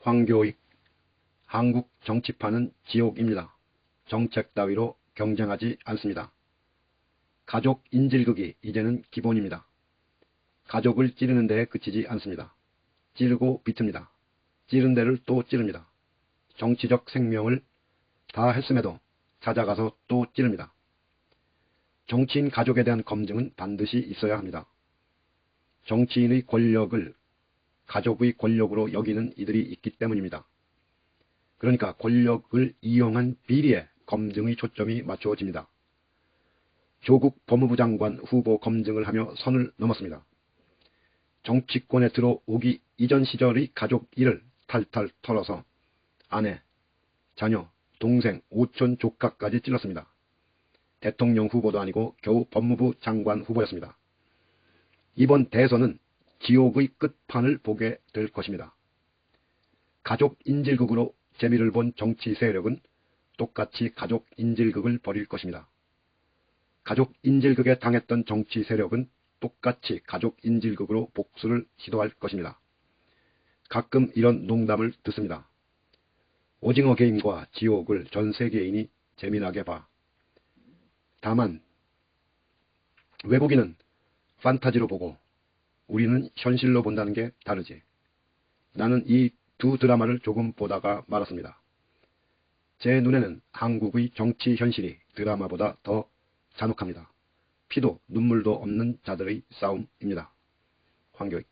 황교익 한국 정치판은 지옥입니다. 정책 따위로 경쟁하지 않습니다. 가족 인질극이 이제는 기본입니다. 가족을 찌르는 데에 그치지 않습니다. 찌르고 비틉니다. 찌른 데를 또 찌릅니다. 정치적 생명을 다 했음에도 찾아가서 또 찌릅니다. 정치인 가족에 대한 검증은 반드시 있어야 합니다. 정치인의 권력을 가족의 권력으로 여기는 이들이 있기 때문입니다. 그러니까 권력을 이용한 비리에 검증의 초점이 맞추어집니다. 조국 법무부 장관 후보 검증을 하며 선을 넘었습니다. 정치권에 들어오기 이전 시절의 가족 일을 탈탈 털어서 아내, 자녀, 동생, 오촌, 조카까지 찔렀습니다. 대통령 후보도 아니고 겨우 법무부 장관 후보였습니다. 이번 대선은 지옥의 끝판을 보게 될 것입니다. 가족 인질극으로 재미를 본 정치 세력은 똑같이 가족 인질극을 벌일 것입니다. 가족 인질극에 당했던 정치 세력은 똑같이 가족 인질극으로 복수를 시도할 것입니다. 가끔 이런 농담을 듣습니다. 오징어 게임과 지옥을 전 세계인이 재미나게 봐. 다만 외국인은 판타지로 보고 우리는 현실로 본다는 게 다르지. 나는 이 두 드라마를 조금 보다가 말았습니다. 제 눈에는 한국의 정치 현실이 드라마보다 더 잔혹합니다. 피도 눈물도 없는 자들의 싸움입니다. 황교익